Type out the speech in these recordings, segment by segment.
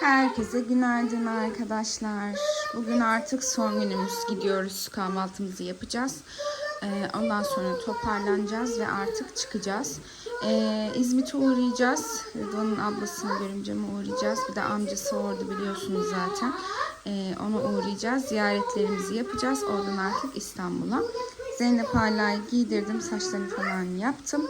Herkese günaydın arkadaşlar. Bugün artık son günümüz. Gidiyoruz kahvaltımızı yapacağız. Ee, ondan sonra toparlanacağız ve artık çıkacağız. Ee, İzmit'e uğrayacağız. Rıdvan'ın ablasını görümceme uğrayacağız. Bir de amcası orada biliyorsunuz zaten. Ee, ona uğrayacağız. Ziyaretlerimizi yapacağız. Oradan artık İstanbul'a. Zeynep hala giydirdim. Saçlarını falan yaptım.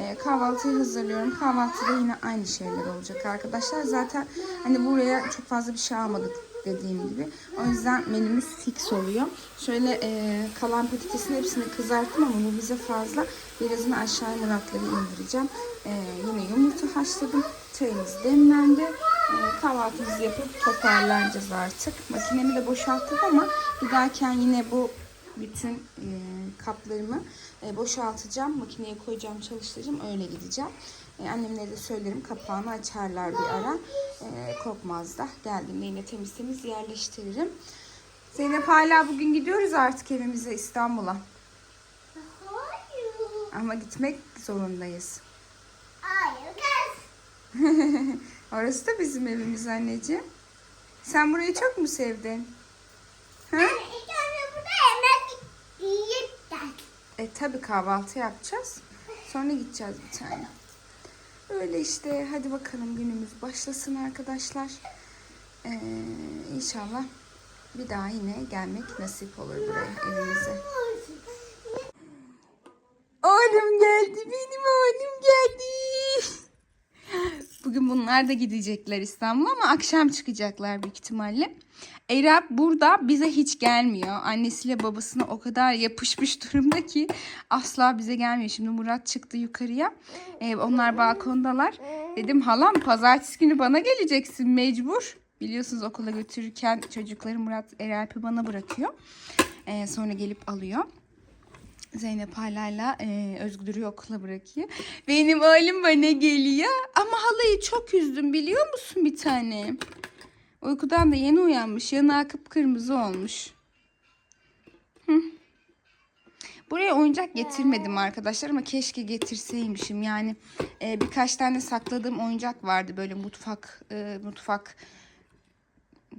Ee, kahvaltıyı hazırlıyorum. Kahvaltıda yine aynı şeyler olacak arkadaşlar. Zaten hani buraya çok fazla bir şey almadık dediğim gibi. O yüzden menümüz fix oluyor. Şöyle e, kalan patatesin hepsini kızarttım ama bu bize fazla. Birazını aşağıya muratları indireceğim. E, yine yumurta haşladım. Çayımız demlendi. E, kahvaltımızı yapıp toparlanacağız artık. Makinemi de boşalttım ama giderken yine bu bütün e, kaplarımı e, boşaltacağım. Makineye koyacağım, çalıştıracağım. Öyle gideceğim. E, annemlere de söylerim. Kapağını açarlar bir ara. E, korkmaz da. Geldiğimde yine temiz temiz yerleştiririm. Zeynep hala bugün gidiyoruz artık evimize İstanbul'a. Hayır. Ama gitmek zorundayız. Hayır. Orası da bizim evimiz anneciğim. Sen burayı çok mu sevdin? Ha? İlk önce burada yemek yiyip gel. E tabi kahvaltı yapacağız. Sonra gideceğiz bir tane. Öyle işte. Hadi bakalım günümüz başlasın arkadaşlar. Ee, inşallah bir daha yine gelmek nasip olur buraya evimize. Oğlum geldi. Benim oğlum geldi. Bugün bunlar da gidecekler İstanbul'a ama akşam çıkacaklar büyük ihtimalle. Erap burada bize hiç gelmiyor. Annesiyle babasına o kadar yapışmış durumda ki asla bize gelmiyor. Şimdi Murat çıktı yukarıya. Ee, onlar balkondalar. Dedim halam pazartesi günü bana geleceksin mecbur. Biliyorsunuz okula götürürken çocukları Murat Erap'i bana bırakıyor. Ee, sonra gelip alıyor. Zeynep halayla e, Özgür'ü okula bırakıyor. Benim oğlum bana geliyor. Ama halayı çok üzdüm biliyor musun bir tane? Uykudan da yeni uyanmış. Yanağı kıpkırmızı olmuş. Buraya oyuncak getirmedim arkadaşlar ama keşke getirseymişim. Yani e, birkaç tane sakladığım oyuncak vardı böyle mutfak e, mutfak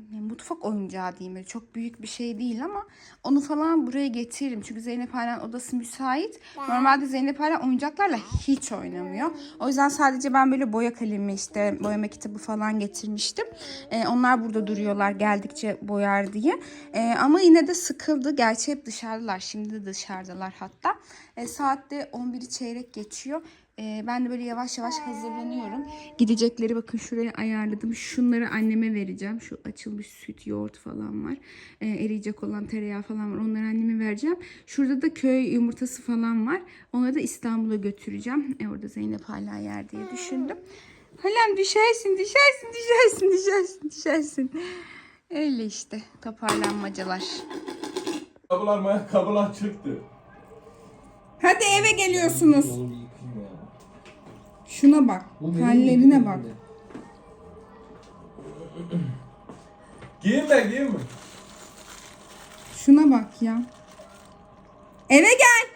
mutfak oyuncağı diyeyim böyle çok büyük bir şey değil ama onu falan buraya getiririm. Çünkü Zeynep Halen odası müsait. Normalde Zeynep Halen oyuncaklarla hiç oynamıyor. O yüzden sadece ben böyle boya kalemi işte boyama kitabı falan getirmiştim. Ee, onlar burada duruyorlar geldikçe boyar diye. Ee, ama yine de sıkıldı. Gerçi hep dışarıdalar. Şimdi de dışarıdalar hatta. Ee, saatte 11'i çeyrek geçiyor. Ee, ben de böyle yavaş yavaş hazırlanıyorum. Gidecekleri bakın şuraya ayarladım. Şunları anneme vereceğim. Şu açılmış süt, yoğurt falan var. Ee, eriyecek olan tereyağı falan var. Onları anneme vereceğim. Şurada da köy yumurtası falan var. Onları da İstanbul'a götüreceğim. E, orada Zeynep hala yer diye düşündüm. Halam düşersin, düşersin, düşersin, düşersin, düşersin. Öyle işte toparlanmacalar. Kapılar ayakkabılar çıktı. Hadi eve geliyorsunuz. Oğlum bir yıkayayım ya. Şuna bak. Yıkayayım bak. Giyinme giyinme. Şuna bak ya. Eve gel.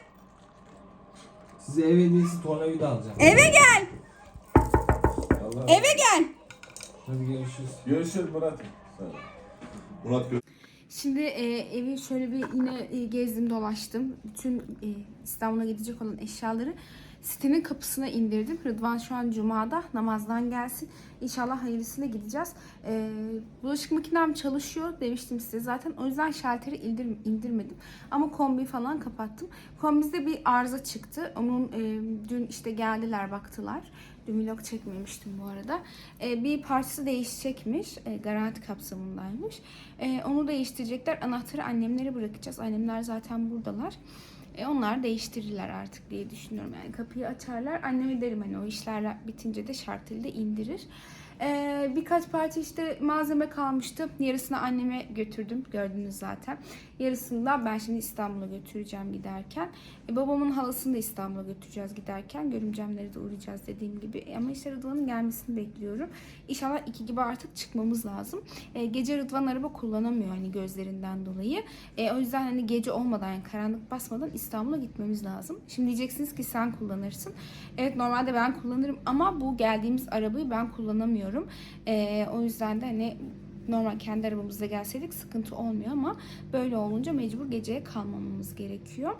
Size ev hediyesi tornavida alacağım. Eve gel. Allah. Eve gel. Hadi görüşürüz. Görüşürüz Murat. Murat gö- Şimdi e, evi şöyle bir yine e, gezdim dolaştım. Bütün e, İstanbul'a gidecek olan eşyaları sitenin kapısına indirdim. Rıdvan şu an Cuma'da namazdan gelsin. İnşallah hayırlısına gideceğiz. E, bulaşık makinem çalışıyor demiştim size zaten. O yüzden şalteri indir, indirmedim. Ama kombi falan kapattım. Kombimizde bir arıza çıktı. Onun e, dün işte geldiler baktılar. Dün vlog çekmemiştim bu arada. E, bir parçası değişecekmiş. E, garanti kapsamındaymış. E, onu değiştirecekler. Anahtarı annemlere bırakacağız. Annemler zaten buradalar. E, onlar değiştirirler artık diye düşünüyorum. Yani kapıyı açarlar. Anneme derim hani o işler bitince de şartıyla indirir. E, birkaç parça işte malzeme kalmıştı. Yarısını anneme götürdüm. Gördünüz zaten. Yarısını da ben şimdi İstanbul'a götüreceğim giderken. E, babamın halasını da İstanbul'a götüreceğiz giderken. Görümcemlere de uğrayacağız dediğim gibi. E, ama işte Rıdvan'ın gelmesini bekliyorum. İnşallah iki gibi artık çıkmamız lazım. E, gece Rıdvan araba kullanamıyor hani gözlerinden dolayı. E, o yüzden hani gece olmadan yani karanlık basmadan İstanbul'a gitmemiz lazım. Şimdi diyeceksiniz ki sen kullanırsın. Evet normalde ben kullanırım ama bu geldiğimiz arabayı ben kullanamıyorum istemiyorum. Ee, o yüzden de hani normal kendi arabamızda gelseydik sıkıntı olmuyor ama böyle olunca mecbur geceye kalmamamız gerekiyor.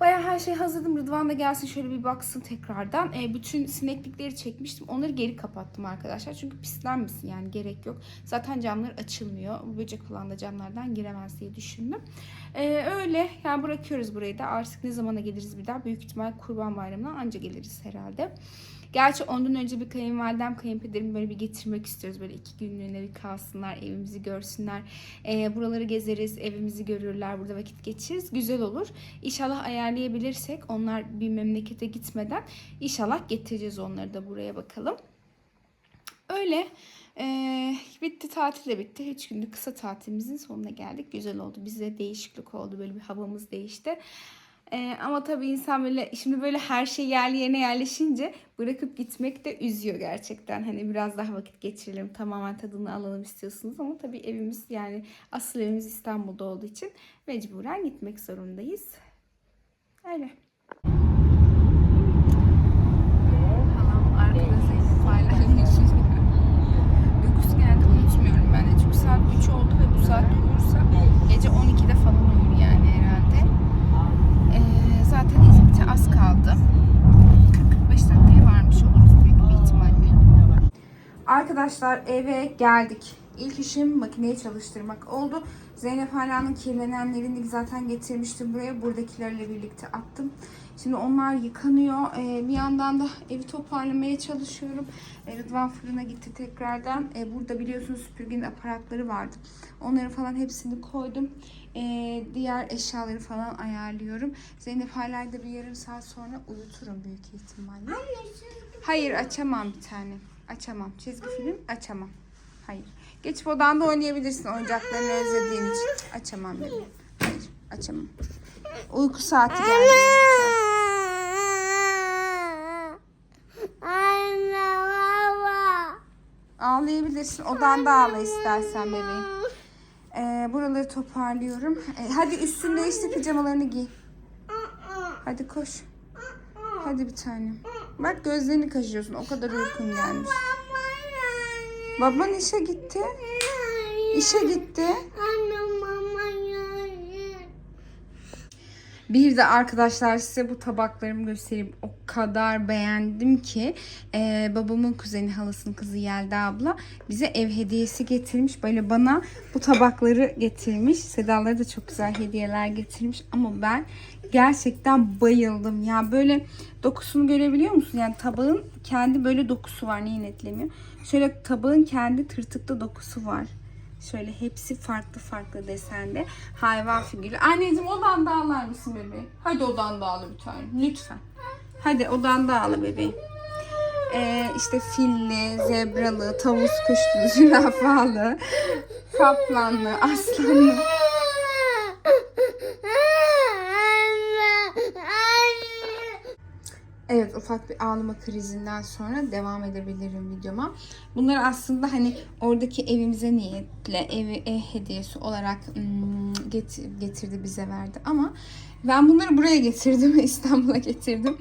Bayağı her şey hazırladım. Rıdvan da gelsin şöyle bir baksın tekrardan. E, bütün sineklikleri çekmiştim. Onları geri kapattım arkadaşlar. Çünkü pislenmesin yani gerek yok. Zaten camlar açılmıyor. Böcek falan da camlardan giremez diye düşündüm. E, öyle yani bırakıyoruz burayı da. Artık ne zamana geliriz bir daha? Büyük ihtimal kurban bayramına anca geliriz herhalde. Gerçi ondan önce bir kayınvalidem, kayınpederim böyle bir getirmek istiyoruz. Böyle iki günlüğüne bir kalsınlar, evimizi görsünler. Ee, buraları gezeriz, evimizi görürler, burada vakit geçiririz. Güzel olur. İnşallah ayarlayabilirsek onlar bir memlekete gitmeden inşallah getireceğiz onları da buraya bakalım. Öyle. Ee, bitti tatil de bitti. Üç günlük kısa tatilimizin sonuna geldik. Güzel oldu. Bize değişiklik oldu. Böyle bir havamız değişti. Ee, ama tabii insan böyle şimdi böyle her şey yerli yerine yerleşince bırakıp gitmek de üzüyor gerçekten. Hani biraz daha vakit geçirelim, tamamen tadını alalım istiyorsunuz ama tabii evimiz yani asıl evimiz İstanbul'da olduğu için mecburen gitmek zorundayız. Öyle. Halam arkada Zeynep paylaşmış. Uykusu geldi unutmuyorum ben de. Çünkü saat 3 oldu ve bu saatte uyursa gece 12'de falan uyur yani herhalde. Ee, zaten İzmit'e az kaldı. 40-45 dakikaya varmış oluruz büyük bir ihtimalle. Arkadaşlar eve geldik. İlk işim makineyi çalıştırmak oldu. Zeynep Hala'nın kirlenenlerini zaten getirmiştim buraya. Buradakilerle birlikte attım. Şimdi onlar yıkanıyor. Ee, bir yandan da evi toparlamaya çalışıyorum. Ee, Rıdvan fırına gitti tekrardan. Ee, burada biliyorsunuz süpürgenin aparatları vardı. Onları falan hepsini koydum. Ee, diğer eşyaları falan ayarlıyorum. Zeynep Hala'yı da bir yarım saat sonra uyuturum büyük ihtimalle. Hayır açamam bir tane. Açamam. Çizgi film açamam. Hayır. Geçip odanda oynayabilirsin oyuncaklarını özlediğin için. Açamam bebeğim. Hayır açamam. Uyku saati geldi. Anne baba. Ağlayabilirsin. Odanda ağla istersen bebeğim. Ee, buraları toparlıyorum. Ee, hadi üstünü değiştir pijamalarını giy. Hadi koş. Hadi bir tane. Bak gözlerini kaşıyorsun. O kadar uykun gelmiş. Baban işe gitti. İşe gitti. Bir de arkadaşlar size bu tabaklarımı göstereyim. O kadar beğendim ki Ee, babamın kuzeni halasının kızı Yelda abla bize ev hediyesi getirmiş. Böyle bana bu tabakları getirmiş. Sedalara da çok güzel hediyeler getirmiş. Ama ben gerçekten bayıldım. Ya böyle dokusunu görebiliyor musun? Yani tabağın kendi böyle dokusu var. Neyi netlemiyor? Şöyle tabağın kendi tırtıklı dokusu var. Şöyle hepsi farklı farklı desende. Hayvan figürü. Anneciğim odanda ağlar mısın bebeğim? Hadi odanda ağla bir tane. Lütfen. Hadi odanda ağla bebeğim. Ee, işte filli, zebralı, tavus kuşlu, zürafalı, kaplanlı, aslanlı. Evet ufak bir ağlama krizinden sonra devam edebilirim videoma. Bunlar aslında hani oradaki evimize niyetle evi ev hediyesi olarak hmm, get- getirdi bize verdi ama ben bunları buraya getirdim İstanbul'a getirdim.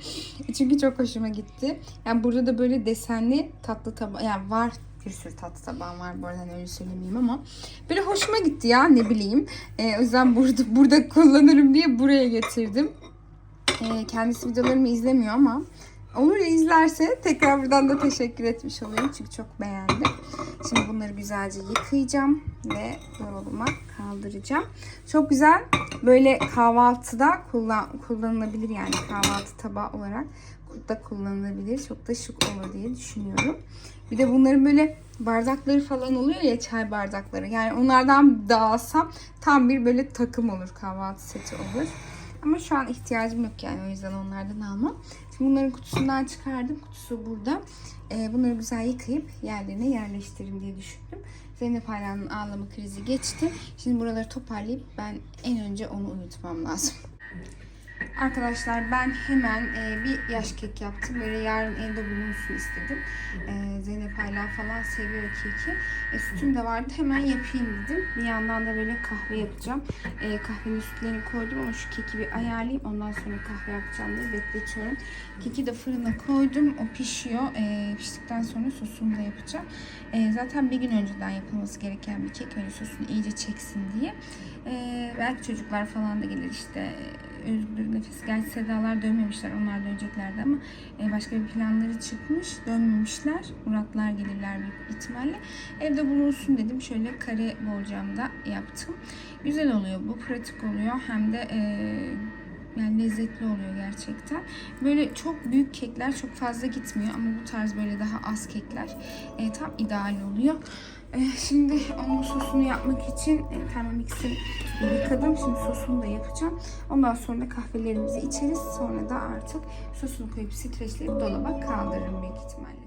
Çünkü çok hoşuma gitti. Yani burada da böyle desenli tatlı taba yani var bir sürü tatlı tabağım var bu arada hani öyle söylemeyeyim ama böyle hoşuma gitti ya ne bileyim. Ee, o yüzden burada burada kullanırım diye buraya getirdim. Ee, kendisi videolarımı izlemiyor ama olur izlerse tekrar buradan da teşekkür etmiş olayım. Çünkü çok beğendim. Şimdi bunları güzelce yıkayacağım ve dolabıma kaldıracağım. Çok güzel böyle kahvaltıda kullan kullanılabilir yani kahvaltı tabağı olarak da kullanılabilir. Çok da şık olur diye düşünüyorum. Bir de bunların böyle bardakları falan oluyor ya çay bardakları. Yani onlardan da alsam tam bir böyle takım olur kahvaltı seti olur. Ama şu an ihtiyacım yok yani o yüzden onlardan almam. Şimdi bunların kutusundan çıkardım. Kutusu burada. Ee, bunları güzel yıkayıp yerlerine yerleştiririm diye düşündüm. Zeynep Ayla'nın ağlama krizi geçti. Şimdi buraları toparlayıp ben en önce onu uyutmam lazım. Arkadaşlar ben hemen e, bir yaş kek yaptım. Böyle yarın evde bulunsun istedim. E, Zeynep hala falan seviyor keki. E, sütüm de vardı. Hemen yapayım dedim. Bir yandan da böyle kahve yapacağım. E, kahvenin sütlerini koydum ama şu keki bir ayarlayayım. Ondan sonra kahve yapacağım diye bekletiyorum. Keki de fırına koydum. O pişiyor. E, piştikten sonra sosunu da yapacağım. E, zaten bir gün önceden yapılması gereken bir kek. Öyle sosunu iyice çeksin diye. E, belki çocuklar falan da gelir işte. Nefes. Gerçi Sedalar dönmemişler. Onlar döneceklerdi ama e, başka bir planları çıkmış. Dönmemişler. Muratlar gelirler büyük ihtimalle. Evde bulunsun dedim. Şöyle kare borcamda yaptım. Güzel oluyor bu. Pratik oluyor. Hem de e, yani lezzetli oluyor gerçekten. Böyle çok büyük kekler çok fazla gitmiyor ama bu tarz böyle daha az kekler e, tam ideal oluyor. E, şimdi onun sosunu yapmak için e, Thermomix'i yıkadım. Şimdi sosunu da yapacağım. Ondan sonra da kahvelerimizi içeriz. Sonra da artık sosunu koyup streçleyip dolaba kaldırırım büyük ihtimalle.